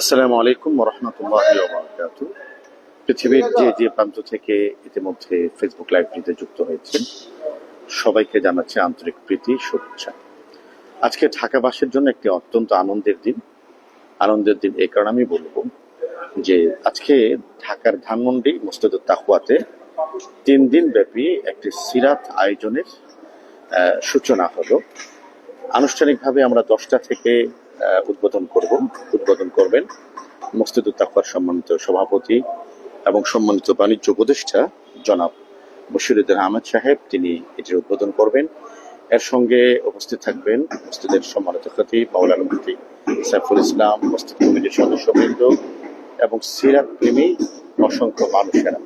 আসসালামু আলাইকুম রহমতুল্লাহ পৃথিবীর যে যে প্রান্ত থেকে ইতিমধ্যে ফেসবুক লাইভটিতে যুক্ত হয়েছেন, সবাইকে জানাচ্ছে আন্তরিক প্রীতি, শুভেচ্ছা। আজকে ঢাকাবাসীর জন্য একটি অত্যন্ত আনন্দের দিন। আনন্দের দিন এই কারণে আমি বলব যে আজকে ঢাকার ধানমন্ডি মুস্তদুর তাকুয়াতে তিন দিন ব্যাপী একটি সিরাত আয়োজনের সূচনা হলো। আনুষ্ঠানিকভাবে আমরা দশটা থেকে উদ্বোধন করব, উদ্বোধন করবেন মসজিদুল তাকওয়ার সম্মানিত সভাপতি এবং সম্মানিত বাণিজ্য উপদেষ্টা জনাব বশিরুদ্দিন আহমেদ সাহেব। তিনি এটির উদ্বোধন করবেন। এর সঙ্গে উপস্থিত থাকবেন মসজিদের সম্মানিত খতিব মাওলানা মুফতি সাইফুল ইসলাম মসজিদ কমিটির সদস্যবৃন্দ এবং সিরাত প্রেমী অসংখ্য মানুষেরা।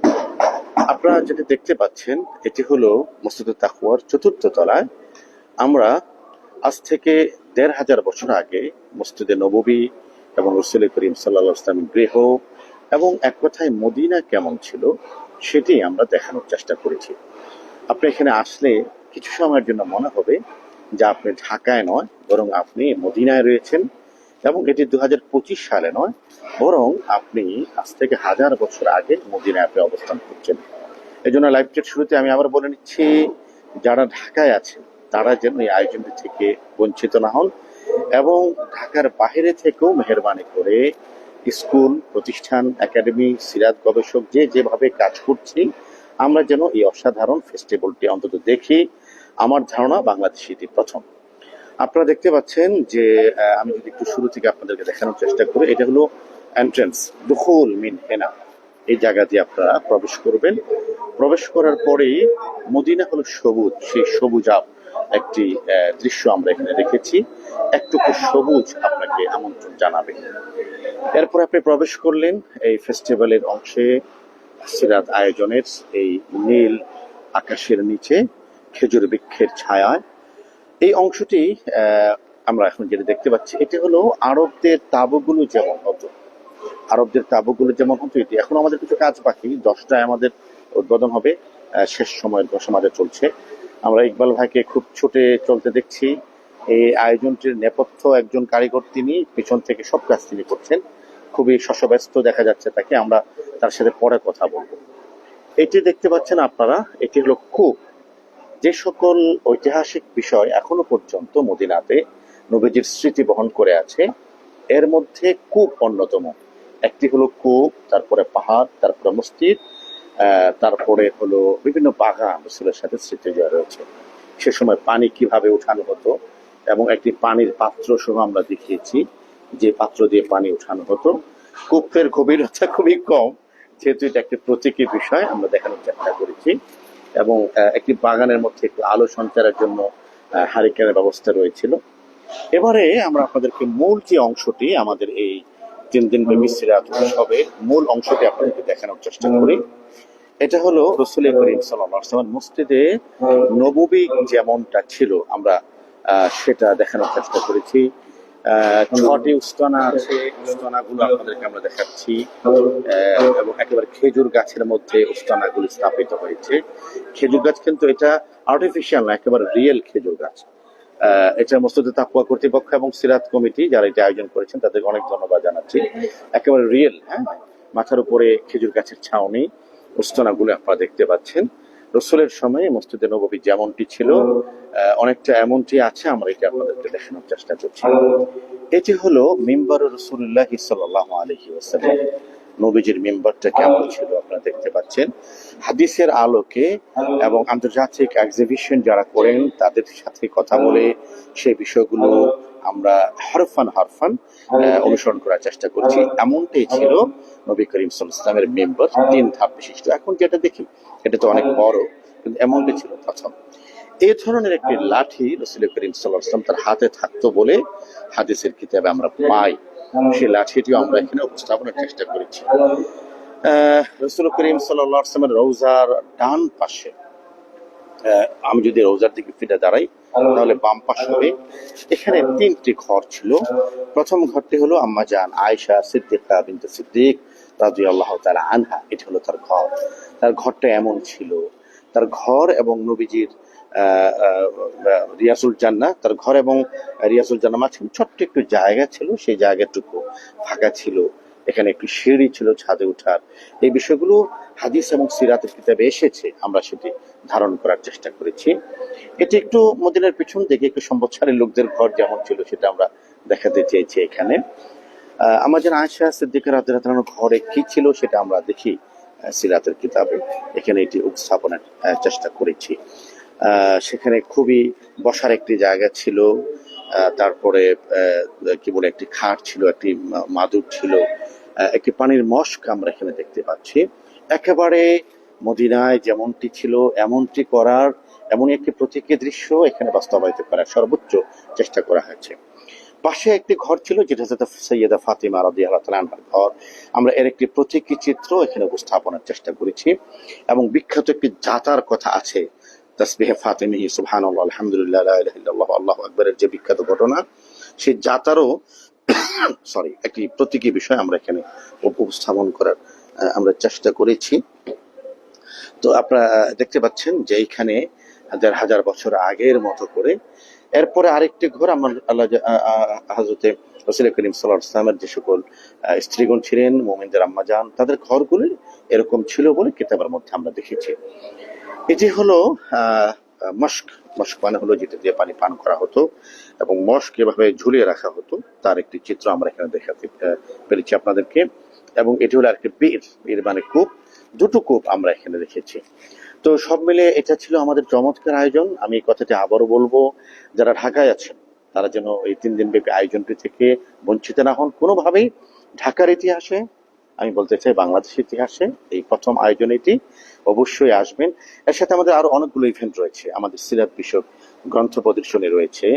আপনারা যেটি দেখতে পাচ্ছেন, এটি হলো মসজিদুল তাকুয়ার চতুর্থ তলায়। আমরা আজ থেকে দেড় হাজার বছর আগে মসজিদে নববী এবং রসুল করিম সাল্লা ইসলামের গৃহ এবং এক কথায় মদিনা কেমন ছিল সেটি আমরা দেখানোর চেষ্টা করেছি। আপনি এখানে আসলে কিছু সময়ের জন্য মনে হবে যে আপনি ঢাকায় নয়, বরং আপনি মদিনায় রয়েছেন এবং এটি দু হাজার পঁচিশ সালে নয়, বরং আপনি আজ থেকে হাজার বছর আগে মদিনায় আপনি অবস্থান করছেন। এই জন্য লাইভটির শুরুতে আমি আবার বলে নিচ্ছি, যারা ঢাকায় আছেন তারা যেন এই আয়োজনটি থেকে বঞ্চিত না হন এবং ঢাকার বাইরে থেকেও মেহরবানি করে স্কুল, প্রতিষ্ঠান, একাডেমি, সিরাত গবেষক যে যেভাবে কাজ করছি, আমরা যেন এই অসাধারণ ফেস্টিভ্যালটি অন্তত দেখি। আমার ধারণা বাংলাদেশে এটি প্রথম। আপনারা দেখতে পাচ্ছেন যে আমি যদি একটু শুরু থেকে আপনাদেরকে দেখানোর চেষ্টা করি, এটা হলো এন্ট্রেন্স দুখুল মিন হেনা। এই জায়গা দিয়ে আপনারা প্রবেশ করবেন। প্রবেশ করার পরেই মদিনা হলো সবুজ, সেই সবুজাব একটি দৃশ্য আমরা এখানে রেখেছি একটুকু সবুজ আপনাকে আমন্ত্রণ জানাবে। এরপর আপনি প্রবেশ করলেন এই ফেস্টিভ্যালের অংশে। সিরাত আয়োজনের এই নীল আকাশের নিচে, খেজুর বৃক্ষের ছায়ায়। এই অংশটি আমরা এখন যেটা দেখতে পাচ্ছি, এটি হলো আরবদের তাবুগুলো যেমন হতো। আরবদের তাবুগুলো যেমন হতো, এটি এখন আমাদের কিছু কাজ বাকি। দশটায় আমাদের উদ্বোধন হবে। শেষ সময়ের সমাজে চলছে। আমরা ইকবাল ভাইকে খুব ছুটে চলতে দেখছি। এই আয়োজনটির নেপথ্য একজন কারিগর তিনি, পিছন থেকে সব কাজ তিনি করছেন। খুবই শশব্যস্ত দেখা যাচ্ছে তাকে, আমরা তার সাথে পরে কথা বলব। এটি দেখতে পাচ্ছেন আপনারা, এটি হলো কূপ। যে সকল ঐতিহাসিক বিষয় এখনও পর্যন্ত মদিনাতে নবীজির স্মৃতি বহন করে আছে, এর মধ্যে কূপ অন্যতম। একটি হলো কূপ, তারপরে পাহাড়, তারপরে মসজিদ তারপরে হলো বিভিন্ন বাগান রসুলের সাথে স্মৃতি জড়িয়ে রয়েছে। সে সময় পানি কীভাবে উঠানো হতো এবং একটি পানির পাত্র সহ আমরা দেখিয়েছি যে পাত্র দিয়ে পানি উঠানো হতো। কূপের গভীরতা খুবই কম, যেহেতু এটা একটি প্রতীকী বিষয়, আমরা দেখানোর চেষ্টা করেছি। এবং একটি বাগানের মধ্যে একটু আলো সঞ্চারের জন্য হারিকেনের ব্যবস্থা রয়েছিল। এবারে আমরা আপনাদেরকে মূল যে অংশটি আমাদের এই তিন দিন ব্যাপী সিরাত উৎসবের মূল অংশটি আপনাদেরকে দেখানোর চেষ্টা করি। এটা হলো রসুল করিম সাল্লাম মসজিদে নববী যেমনটা ছিল, আমরা সেটা দেখানোর চেষ্টা করেছি। ছটি উস্তানা আছে, উস্তানাগুলো আপনাদেরকে আমরা দেখাচ্ছি। এবং একেবারে খেজুর গাছের মধ্যে উস্তানাগুলো স্থাপিত হয়েছে। খেজুর গাছ কিন্তু এটা আর্টিফিশিয়াল না, একেবারে রিয়েল খেজুর গাছ। এটা মসজিদে তাকুয়া কর্তৃপক্ষ এবং সিরাত কমিটি যারা এটা আয়োজন করেছেন, তাদেরকে অনেক ধন্যবাদ জানাচ্ছি। একেবারে রিয়েল হ্যাঁ? মাথার উপরে খেজুর গাছের ছাউনি, উস্তনাগুলো আপনারা দেখতে পাচ্ছেন। রসুলের সময় মসজিদে নবী যেমনটি ছিল অনেকটা এমনটি আছে, আমরা এটা আপনাদেরকে দেখানোর চেষ্টা করছি। এটি হলো মিম্বার রসুল্লাহ সাল্লাহ আলহি নবীজির মেম্বারটা কেমন ছিল আপনারা দেখতে পাচ্ছেন? হাদিসের আলোকে এবং আন্তর্জাতিক এক্সিবিশন যারা করেন তাদের সাথে কথা বলে সেই বিষয়গুলো আমরা হরফান হরফান অনুসরণ করার চেষ্টা করছি। এমনটাই ছিল নবী করিম সাল ইসলামের মেম্বার তিন ধাপ বিশিষ্ট। এখন যেটা দেখি এটা তো অনেক বড় কিন্তু এমনটাই ছিল প্রথম। এই ধরনের একটি লাঠি রসুল করিম সাল্লাহ ইসলাম তার হাতে থাকতো বলে হাদিসের কিতাবে আমরা পাই। সেই লাঠিটিও আমরা এখানে উপস্থাপনের চেষ্টা করেছি। রসুল করিম সাল্লামের ডান পাশে আমি যদি দিকে ফিরে দাঁড়াই, তাহলে বাম পাশ হবে। এখানে তিনটি ঘর ছিল। প্রথম ঘরটি হলো আম্মা জান আয়েশা সিদ্দিকা সিদ্দিক রাজু আল্লাহ তালা আনহা। এটি হলো তার ঘর। তার ঘরটা এমন ছিল। তার ঘর এবং নবীজির রিয়াসুল জান্না, তার ঘর এবং রিয়াসুল জান্না মাঝখানে ছোট্ট একটু জায়গা ছিল, সেই জায়গাটুকু ফাঁকা ছিল। এখানে একটু সিঁড়ি ছিল ছাদে ওঠার এই বিষয়গুলো হাদিস এবং সিরাতের কিতাবে এসেছে, আমরা সেটি ধারণ করার চেষ্টা করেছি। এটি একটু মদিনার পিছন দিকে একটু সম্বৎসারী লোকদের ঘর যেমন ছিল, সেটা আমরা দেখাতে চেয়েছি এখানে। যেন আয়সা সিদ্দিকের রাতের ঘরে কি ছিল, সেটা আমরা দেখি সিরাতের কিতাবে। এখানে এটি উপস্থাপনের চেষ্টা করেছি। সেখানে খুবই বসার একটি জায়গা ছিল। তারপরে কি বলে, একটি খাট ছিল, একটি মাদুর ছিল একটি পানির মস্ক আমরা এখানে দেখতে পাচ্ছি। একেবারে মদিনায় যেমনটি ছিল, এমনটি করার, এমনই একটি প্রতীকী দৃশ্য এখানে বাস্তবায়িত করার সর্বোচ্চ চেষ্টা করা হয়েছে। পাশে একটি ঘর ছিল, যেটা হচ্ছে সৈয়দা ফাতিমা রাদি আল্লাহ ঘর। আমরা এর একটি প্রতীকী চিত্র এখানে উপস্থাপনের চেষ্টা করেছি এবং বিখ্যাত একটি জাতার কথা আছে। তসবিহে ফাতিমি সুবহান আলহামদুলিল্লাহ ইল্লাল্লাহ, আল্লাহু আকবারের যে বিখ্যাত ঘটনা, সেই জাতারও সরি একটি প্রতীকী বিষয় আমরা এখানে উপস্থাপন করার আমরা চেষ্টা করেছি। তো আপনারা দেখতে পাচ্ছেন যে এখানে দেড় হাজার বছর আগের মতো করে, এরপরে আরেকটি ঘর আমার আল্লাহ হাজরতে রসুল করিম সাল্লাহ ইসলামের যে সকল স্ত্রীগণ ছিলেন, মোমিনদের আম্মাজান, তাদের ঘরগুলি এরকম ছিল বলে কিতাবের মধ্যে আমরা দেখেছি। এটি হলো মস্ক। মস্ক মানে হলো যেটা দিয়ে পানি পান করা হতো এবং মস্ক এভাবে ঝুলিয়ে রাখা হতো। তার একটি চিত্র আমরা এখানে দেখাতে পেরেছি আপনাদেরকে। এবং এটি হলো আরেকটি বীর। বীর মানে কূপ। দুটো কূপ আমরা এখানে দেখেছি। তো সব মিলে এটা ছিল আমাদের চমৎকার আয়োজন। আমি এই কথাটি আবারও বলব, যারা ঢাকায় আছেন, তারা যেন এই তিন দিন ব্যাপী আয়োজনটি থেকে বঞ্চিত না হন। কোনোভাবেই ঢাকার ইতিহাসে আমি বলতে চাই বাংলাদেশের ইতিহাসে এই প্রথম আয়োজন এটি অবশ্যই আসবেন। এর সাথে আমাদের আরও অনেকগুলো ইভেন্ট রয়েছে। আমাদের সিরাত বিষয়ক গ্রন্থ প্রদর্শনী রয়েছে।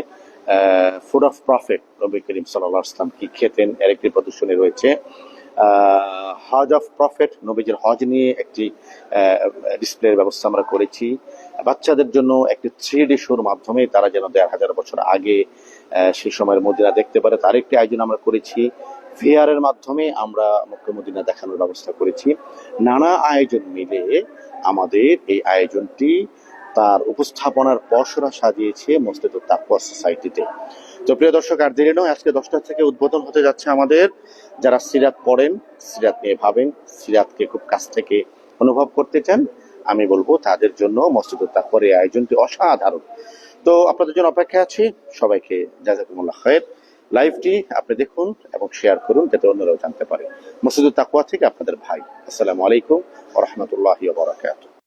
Food of profit Nabi Karim সাল্লাহ ইসলাম কি খেতেন, এর একটি প্রদর্শনী রয়েছে। হজ অফ প্রফিট নবীজির হজ নিয়ে একটি ডিসপ্লের ব্যবস্থা আমরা করেছি। বাচ্চাদের জন্য একটি থ্রি ডি শোর মাধ্যমে তারা যেন দেড় হাজার বছর আগে সেই সময়ের মদিনা দেখতে পারে। তার একটি আয়োজন আমরা করেছি। ভিআর এর মাধ্যমে আমরা মুখ্য মদিনা দেখানোর ব্যবস্থা করেছি। নানা আয়োজন মিলে আমাদের এই আয়োজনটি তার উপস্থাপনার পসরা সাজিয়েছে মসজিদ তাকুয়া সোসাইটিতে। তো প্রিয় দর্শক, আর দেরি নয়, আজকে দশটা থেকে উদ্বোধন হতে যাচ্ছে আমাদের। যারা সিরাত পড়েন, সিরাত নিয়ে ভাবেন, সিরাতকে খুব কাছ থেকে অনুভব করতে চান, আমি বলব তাদের জন্য মসজিদ তাকুয়ার এই আয়োজনটি অসাধারণ। তো আপনাদের জন্য অপেক্ষা আছি, সবাইকে জাজাকুমুল্লাহ খায়ের। লাইভটি আপনি দেখুন এবং শেয়ার করুন যাতে অন্যরাও জানতে পারে। মসজিদ তাকুয়া থেকে আপনাদের ভাই। আসসালামু আলাইকুম রহমতুল্লাহ বারাকাতুহ।